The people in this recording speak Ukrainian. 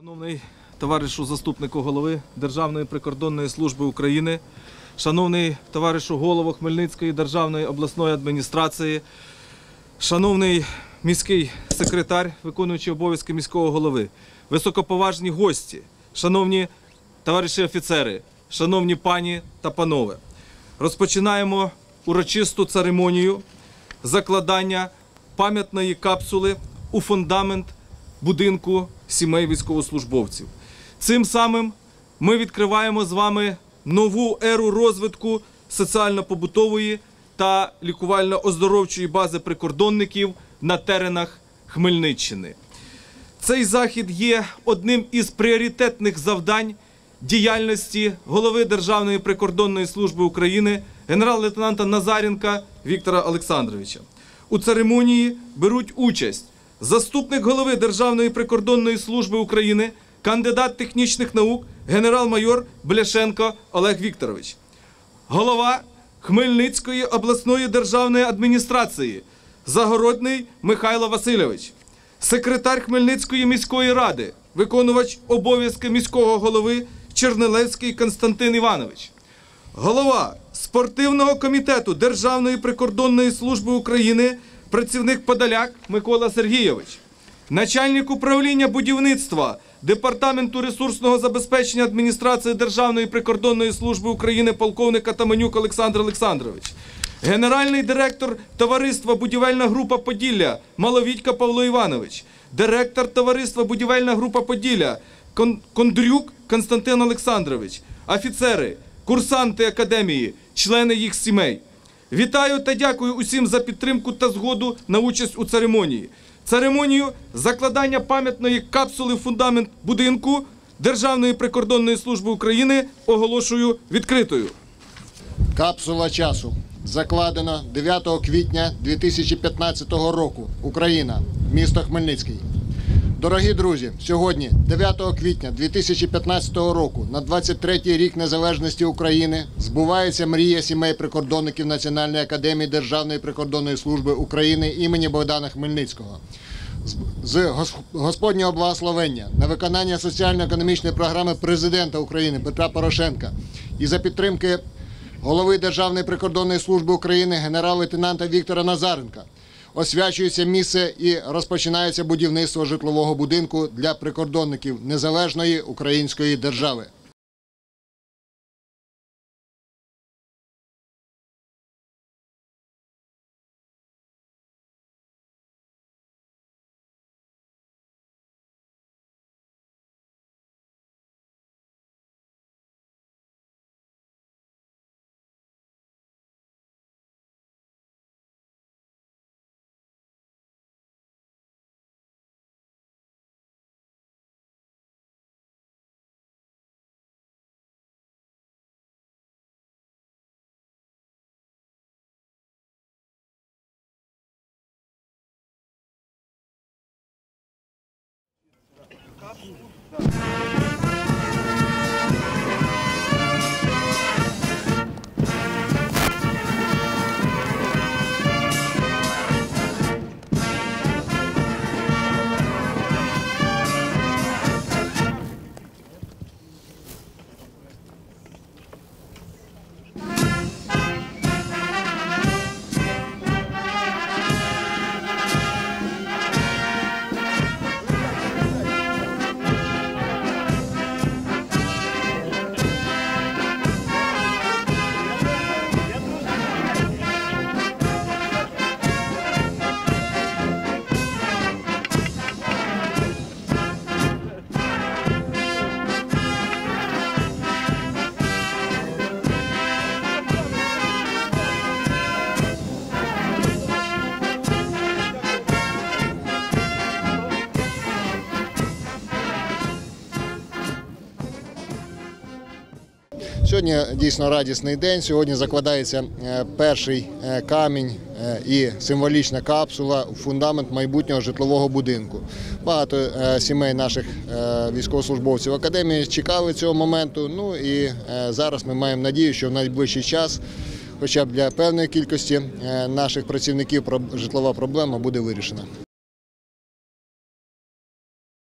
Шановний товаришу заступнику голови Державної прикордонної служби України, шановний товаришу голову Хмельницької державної обласної адміністрації, шановний міський секретар, виконуючий обов'язки міського голови, високоповажні гості, шановні товариші офіцери, шановні пані та панове, розпочинаємо урочисту церемонію закладання пам'ятної капсули у фундамент будинку сімей військовослужбовців. Цим самим ми відкриваємо з вами нову еру розвитку соціально-побутової та лікувально-оздоровчої бази прикордонників на теренах Хмельниччини. Цей захід є одним із пріоритетних завдань діяльності голови Державної прикордонної служби України генерал-лейтенанта Назаренка Віктора Олександровича. У церемонії беруть участь заступник голови Державної прикордонної служби України, кандидат технічних наук, генерал-майор Бляшенко Олег Вікторович, голова Хмельницької обласної державної адміністрації Загородний Михайло Васильович, секретар Хмельницької міської ради, виконувач обов'язки міського голови Чернелевський Константин Іванович, голова спортивного комітету Державної прикордонної служби України, працівник Подоляк Микола Сергійович, начальник управління будівництва Департаменту ресурсного забезпечення адміністрації Державної прикордонної служби України полковник Атаманюк Олександр Олександрович, генеральний директор товариства Будівельна група Поділля Маловідька Павло Іванович, директор товариства Будівельна група Поділля Кон- Кондрюк Константин Олександрович, офіцери, курсанти академії, члени їх сімей. Вітаю та дякую усім за підтримку та згоду на участь у церемонії. Церемонію закладання пам'ятної капсули фундамент будинку Державної прикордонної служби України оголошую відкритою. Капсула часу закладено 9 квітня 2015 року. Україна, місто Хмельницький. Дорогі друзі, сьогодні, 9 квітня 2015 року, на 23-й рік незалежності України, збувається мрія сімей прикордонників Національної академії Державної прикордонної служби України імені Богдана Хмельницького. З- Господнього благословення на виконання соціально-економічної програми президента України Петра Порошенка і за підтримки голови Державної прикордонної служби України генерал-лейтенанта Віктора Назаренка. Освячується місце і розпочинається будівництво житлового будинку для прикордонників незалежної української держави. Não. Сьогодні дійсно радісний день. Сьогодні закладається е, перший е, камінь е, і символічна капсула у фундамент майбутнього житлового будинку. Багато сімей наших військовослужбовців академії чекали цього моменту. Ну і зараз ми маємо надію, що в найближчий час, хоча б для певної кількості наших працівників, житлова проблема буде вирішена.